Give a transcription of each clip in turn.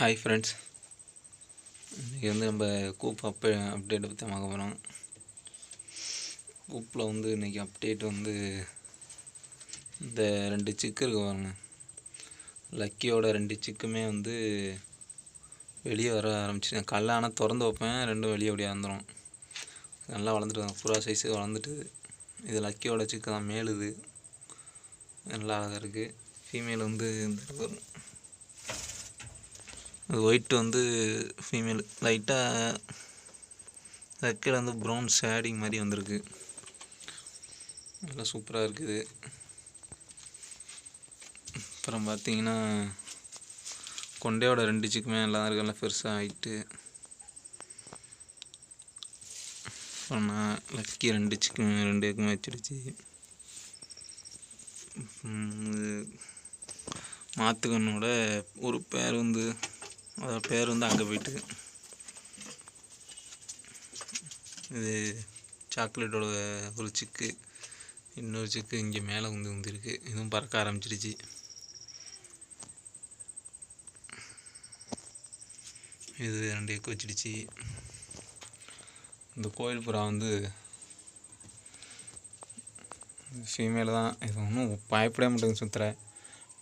Hi friends இன்றைக்கி வந்து நம்ம கூப் அப் அப்டேட்டை பற்றி பார்க்க போகிறோம் கூப்பில் வந்து இன்றைக்கி அப்டேட் வந்து இந்த ரெண்டு சிக்கு இருக்கு பாருங்க. லக்கியோட ரெண்டு சிக்குமே வந்து வெளியே வர ஆரம்பிச்சு கல்லை ஆனால் திறந்து வைப்பேன் ரெண்டும் வெளியே அப்படியே வந்துடும் நல்லா வளர்ந்துட்டு புறா சைஸு வளர்ந்துட்டு இது லக்கியோட சிக்கு தான். மேலுது. நல்லா அழகாக இருக்குது ஃபீமேல் வந்து இந்த வரும். ஒயிட் வந்து ஃபீமேல் லைட்டாக ரெக்கையில் வந்து ப்ரௌன் ஷேடிங் மாதிரி வந்திருக்கு. நல்லா சூப்பராக இருக்குது. அப்புறம் பார்த்தீங்கன்னா கொண்டையோட ரெண்டு சிக்குமே எல்லாம் இருக்கு நல்லா பெருசாக ஆகிட்டு அப்புறம் நான் லக்கி ரெண்டு சிக்குமே ரெண்டு இருக்குமே வச்சிருச்சு. மாத்துக்கண்ணோட ஒரு பேர் வந்து அதோட பேர் வந்து அங்கே போயிட்டு இது சாக்லேட்டோட ஒரு சிக்கு இன்னொரு சிக்கு இங்கே மேலே வந்து வந்துருக்கு இதுவும் பறக்க ஆரம்பிச்சிடுச்சு இது ரெண்டு எக்கு வச்சிடுச்சு இந்த கோயில் புறா வந்து ஃபீமேல் தான். இது ஒன்றும் பயப்படவே மாட்டேங்குது சுற்றுற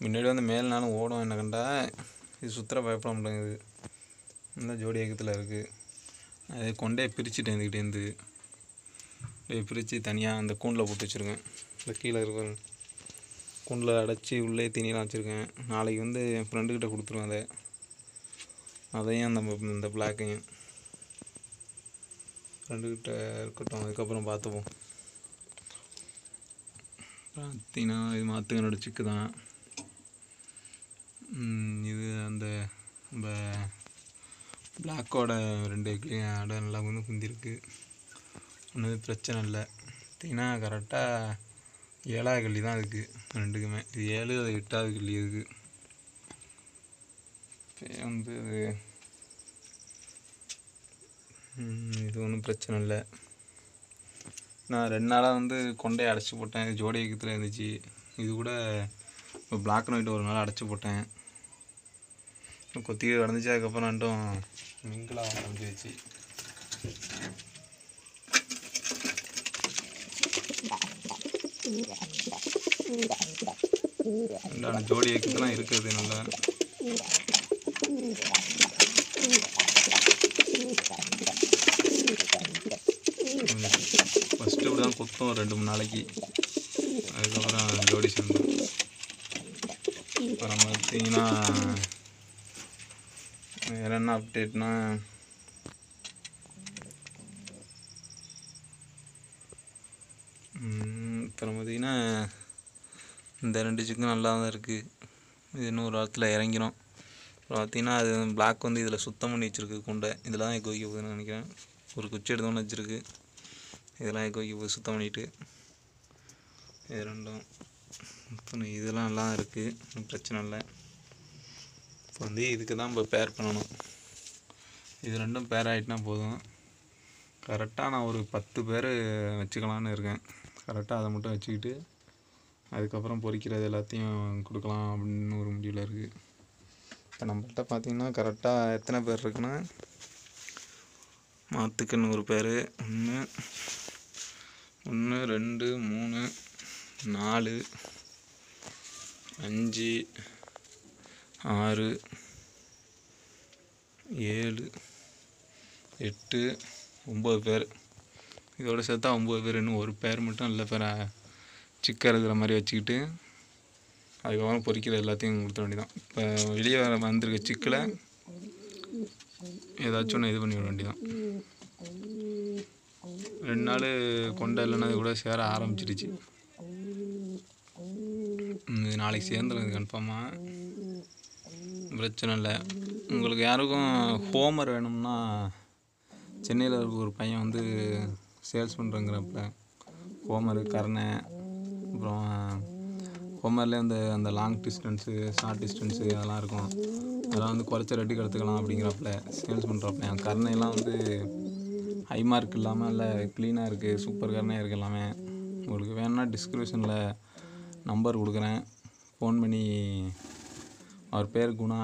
முன்னாடி வந்து மேல்னாலும் ஓடும். என்ன கண்டா இது சுத்தர பயப்பட மாட்டேங்குது. இந்த ஜோடி ஏக்கத்தில் இருக்குது அதை கொண்டே பிரிச்சுட்டேன் இதுக்கிட்டேருந்து அப்படியே பிரித்து தனியாக அந்த கூண்டில் போட்டு வச்சுருக்கேன். இந்த கீழே இருக்கிற கூண்டில் அடைச்சி உள்ளே தீனிலாம் வச்சுருக்கேன். நாளைக்கு வந்து என் ஃப்ரெண்டுக்கிட்ட கொடுத்துருவேன் அதை. அதையும் அந்த இந்த பிளாக்கையும் ஃப்ரெண்டுக்கிட்ட இருக்கட்டும் அதுக்கப்புறம் பார்த்துப்போம். பார்த்தீங்கன்னா இது மாற்றுக்கனோட சிக்கு தான். இது அந்த நம்ம பிளாக்கோட ரெண்டு இடம் நல்லா வந்து குந்திருக்கு ஒன்றும் பிரச்சனை இல்லை. பார்த்திங்கன்னா கரெக்டாக ஏழாவது கல்லி தான் இருக்குது ரெண்டுக்குமே. இது ஏழு அது எட்டாவது கல்லி இருக்குது வந்து இது ஒன்றும் பிரச்சனை இல்லை. நான் ரெண்டு நாளாக வந்து கொண்டையை அடைச்சி போட்டேன். ஜோடி இயக்கத்தில் இருந்துச்சு. இது கூட இப்போ பிளாக் அண்ட் ஒயிட் ஒரு நாள் அடைச்சி போட்டேன். கொத்தி கிடந்துச்சு அதுக்கப்புறம் ரெண்டும் மிங்கிளாக ஆரம்பிச்சிருச்சு ரெண்டான ஜோடி இயக்கத்துலாம் இருக்குது நல்லா ஃபஸ்ட்டு இப்படி தான் கொத்தும் ரெண்டு மூணு நாளைக்கு. அதுக்கப்புறம் ஜோடி சேர்ந்தோம். அப்புறம் பார்த்தீங்கன்னா வேறு என்ன அப்டேட்னா அப்புறம் பார்த்தீங்கன்னா இந்த ரெண்டு சிக்கன் நல்லா தான் இருக்குது இது இன்னும் ஒரு வாரத்தில் இறங்கிடும் அப்புறம் பார்த்தீங்கன்னா அது பிளாக் வந்து இதில் சுத்தம் பண்ணி வச்சுருக்கு குண்டை. இதில் தான் எக்கு வைக்க போகுதுன்னு நினைக்கிறேன். ஒரு குச்சி எடுத்தோன்னு வச்சுருக்கு. இதெல்லாம் எக்கு வைக்க போகுது சுத்தம் பண்ணிவிட்டு இது ரெண்டும். அப்புறம் இதெல்லாம் நல்லா இருக்குது ஒன்றும் பிரச்சனை இல்லை. இப்போ வந்து இதுக்கு தான் இப்போ பேர் பண்ணணும். இது ரெண்டும் பேர் ஆகிட்டுனா போதும். கரெக்டாக நான் ஒரு பத்து பேர் வச்சுக்கலான்னு இருக்கேன். கரெக்டாக அதை மட்டும் வச்சுக்கிட்டு அதுக்கப்புறம் பொறிக்கிறது எல்லாத்தையும் கொடுக்கலாம் அப்படின்னு ஒரு முடிவில் இருக்குது இப்போ நம்மள்கிட்ட பார்த்தீங்கன்னா கரெக்டாக எத்தனை பேர் இருக்குன்னா மாத்துக்குன்னு ஒரு பேர் ஒன்று ஒன்று ரெண்டு மூணு நாலு அஞ்சு ஆறு ஏழு எட்டு ஒம்பது பேர். இதோட சேர்த்தா ஒம்பது பேர் இன்னும் ஒரு பேர் மட்டும் நல்ல பேரை சிக்கன் இருக்கிற மாதிரி வச்சுக்கிட்டு அதுக்கப்புறம் பொறிக்கிற எல்லாத்தையும் கொடுத்த வேண்டியதான் இப்போ வெளியே வர வந்திருக்க சிக்கில் ஏதாச்சும் ஒன்று இது பண்ணி விட வேண்டியதான் ரெண்டு நாள் கொண்ட இல்லைன்னா அது கூட சேர ஆரம்பிச்சிடுச்சு. இது நாளைக்கு சேர்ந்துடும் இது கன்ஃபார்மாக பிரச்சனை இல்லை. உங்களுக்கு யாருக்கும் ஹோமர் வேணும்னா சென்னையில் இருக்க ஒரு பையன் வந்து சேல்ஸ் பண்ணுறங்கிறப்ப ஹோமரு கர்ணை அப்புறம் ஹோமர்லேயே வந்து அந்த லாங் டிஸ்டன்ஸு ஷார்ட் டிஸ்டன்ஸு அதெல்லாம் இருக்கும். அதெல்லாம் வந்து குறைச்ச ரெட்டி எடுத்துக்கலாம் அப்படிங்கிறப்பல சேல்ஸ் பண்ணுறப்ப என் கருணையெல்லாம் வந்து ஹை மார்க் இல்லாமல் இல்லை க்ளீனாக இருக்குது சூப்பர் கருணையாக இருக்குது எல்லாமே. உங்களுக்கு வேணும்னா டிஸ்கிரிப்ஷனில் நம்பர் கொடுக்குறேன். ஃபோன் பண்ணி அவர் பேர் குணா.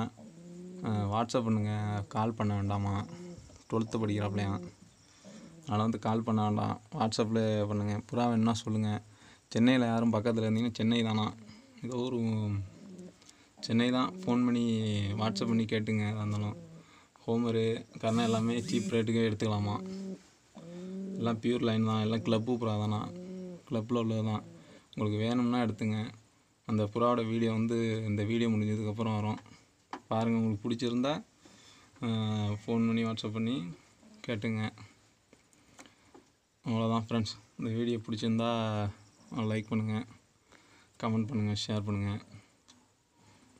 வாட்ஸ்அப் பண்ணுங்கள் கால் பண்ண வேண்டாமா? டுவெல்த்து படிக்கிறாப்லையாம் அதனால் வந்து கால் பண்ண வேண்டாம். வாட்ஸ்அப்பில் பண்ணுங்கள் புறா வேணும்னா சொல்லுங்கள் சென்னையில் யாரும் பக்கத்தில் இருந்தீங்கன்னா சென்னை தானா? ஏதோ ஒரு சென்னை தான். ஃபோன் பண்ணி வாட்ஸ்அப் பண்ணி கேட்டுங்க இருந்தாலும். ஹோமரு கரணம் எல்லாமே சீப் ரேட்டுக்கே எடுத்துக்கலாமா? எல்லாம் பியூர் லைன் தான். எல்லாம் கிளப்பு புறா தானா? கிளப்பில் உள்ளது தான் உங்களுக்கு வேணும்னா எடுத்துங்க. அந்த புறாவோட வீடியோ வந்து இந்த வீடியோ முடிஞ்சதுக்கப்புறம் வரும். பாருங்கள் உங்களுக்கு பிடிச்சிருந்தா ஃபோன் பண்ணி வாட்ஸ்அப் பண்ணி கேட்டுங்க. அவ்வளோதான் ஃப்ரெண்ட்ஸ் இந்த வீடியோ பிடிச்சிருந்தா லைக் பண்ணுங்கள் கமெண்ட் பண்ணுங்கள் ஷேர் பண்ணுங்கள்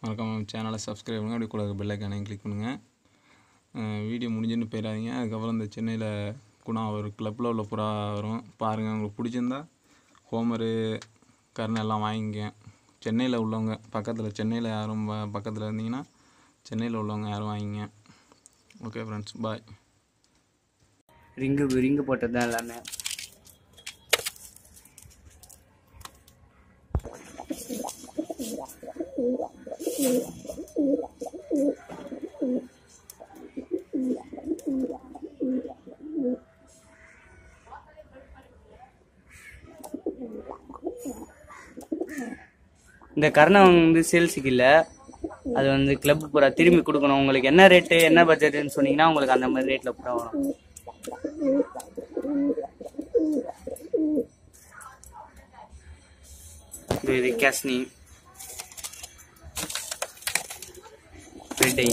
மறக்காமல் சேனலை சப்ஸ்கிரைப் பண்ணுங்கள் அப்படி கூட பெல் ஐக்கானையும் கிளிக் பண்ணுங்கள் வீடியோ முடிஞ்சுன்னு போயிடாதீங்க. அதுக்கப்புறம் இந்த சென்னையில் குணா ஒரு கிளப்பில் உள்ள புறா வரும். பாருங்கள் உங்களுக்கு பிடிச்சிருந்தா ஹோமரு கருணை எல்லாம் வாங்கிங்க. சென்னையில் உள்ளவங்க பக்கத்தில் சென்னையில் யாரும் பக்கத்தில் இருந்தீங்கன்னா சென்னையில் உள்ளவங்க யாரும் வாங்கிங்க. Okay friends bye ring ring போட்டது தான் எல்லாமே இந்த கர்ணம் வந்து சேல்ஸுக்கு இல்லை. அது வந்து கிளப் பூரா திரும்பி கொடுக்கணும். உங்களுக்கு என்ன ரேட்டு என்ன பட்ஜெட்டுன்னு சொன்னீங்கன்னா உங்களுக்கு அந்த மாதிரி ரேட்டில் பூரா வரும். இது கேஸ்னி பெட்டை.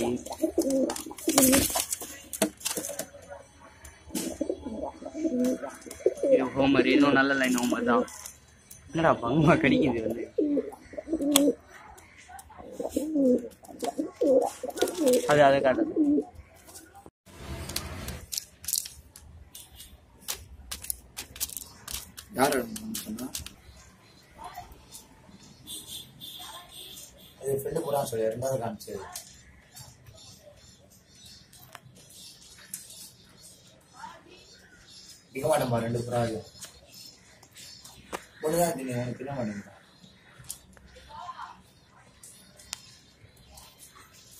இது ஹோமர். இன்னும் நல்ல லைன் ஹோமர் தான். என்னடா பங்கமாக கடிக்குது வந்து. அது அதை காட்டு யார் சொன்னா இது ஃப்ரெண்டு கூட சொல்லி ரெண்டாவது காமிச்சது திக்க மாட்டேன்பா ரெண்டு புறா இது ஒண்ணுதான் தின்னு எனக்கு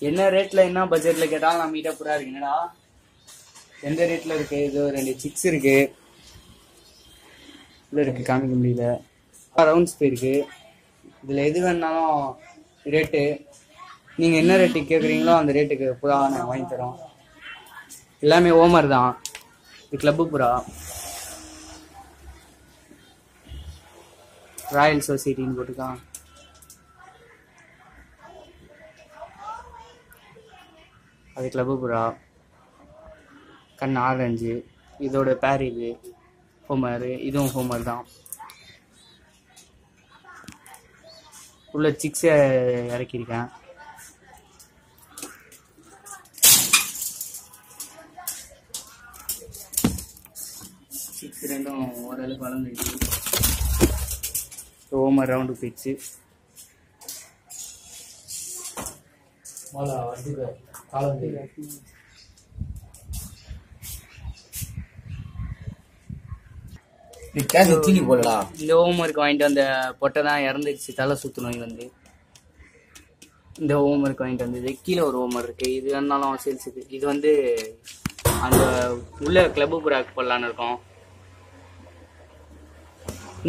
என்ன ரேட்ல என்ன பட்ஜெட்ல கேட்டாலும் நம்ம கிட்ட புறா இருக்கு என்னடா? எந்த ரேட்ல இருக்கு? இது ரெண்டு சிக்ஸ் இருக்கு. இல்லை இருக்கு காமிக்க முடியல. ரவுண்ட்ஸ் போயிருக்கு. இதுல எது வேணாலும் ரேட்டு நீங்க என்ன ரேட்டுக்கு கேட்குறீங்களோ அந்த ரேட்டுக்கு புறா நான் வாங்கி தரோம். எல்லாமே ஓமர் தான். இது கிளப்பு புறா. ராயல் சொசைட்டின்னு போட்டுக்கான் அது கிளப்பு புறா கண் ஆரஞ்சு இதோட பேர் இது ஹோமர் இதுவும் ஹோமர் தான். உள்ள சிக்ஸை இறக்கியிருக்கேன். சிக்ஸ் ரெண்டும் ஓரளவுக்கு வளர்ந்துருக்கு ஹோமர் ரவுண்டு போயிடுச்சு. வந்து காலம் நீ கேஸ் தீனி போடலா இந்த ஹோம்ஒர்க் வாங்கிட்டு வந்த பொட்டை தான் இறந்துடுச்சு தலை சுத்து நோய் வந்து. இந்த ஹோம்ஒர்க் வாங்கிட்டு வந்தது. கீழே ஒரு ஹோம்ஒர்க் இருக்குது இது வேணாலும் சேல்ஸுக்கு இது வந்து அந்த உள்ள கிளப்பு புறாக்கு போடலான்னு இருக்கோம்.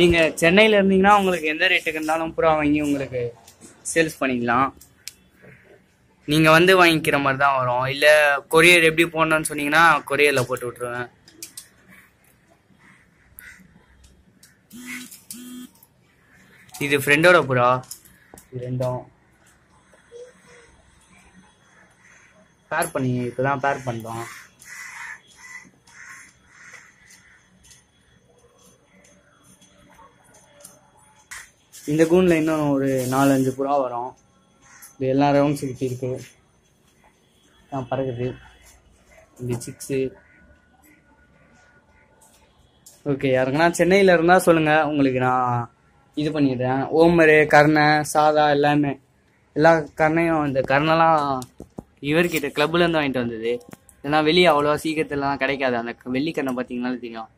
நீங்கள் சென்னையில இருந்தீங்கன்னா உங்களுக்கு எந்த ரேட்டுக்கு இருந்தாலும் புறா வாங்கி உங்களுக்கு சேல்ஸ் பண்ணிக்கலாம். நீங்க வந்து வாங்கிக்கிற மாதிரி தான் வரும். இல்ல கொரியர் எப்படி போடணும்னு சொன்னீங்கன்னா கொரியர்ல போட்டு விட்டுருவேன். இது ஃப்ரெண்டோட புறா? இது ரெண்டும். பேர் பண்ணி இப்பதான் பேர் பண்ணுறோம் இந்த கூண்டில் இன்னும் ஒரு நாலஞ்சு புறா வரும். இப்படி எல்லா ரவுண்ட்ஸ் கிட்ட இருக்கு. நான் பறக்குது. இந்த சிக்ஸு ஓகே யாருக்குன்னா சென்னையில் இருந்தால் சொல்லுங்கள் உங்களுக்கு நான் இது பண்ணிடுறேன். ஓமரு கர்ணை சாதா எல்லாமே. எல்லா கர்ணையும் இந்த கர்ணெல்லாம் இவர்கிட்ட கிளப்லேருந்து வாங்கிட்டு வந்தது. இதெல்லாம் வெளியே அவ்வளோவா சீக்கிரத்துலலாம் கிடைக்காது. அந்த வெள்ளிக்கண்ணை பார்த்தீங்கன்னாலும் தெரியும்.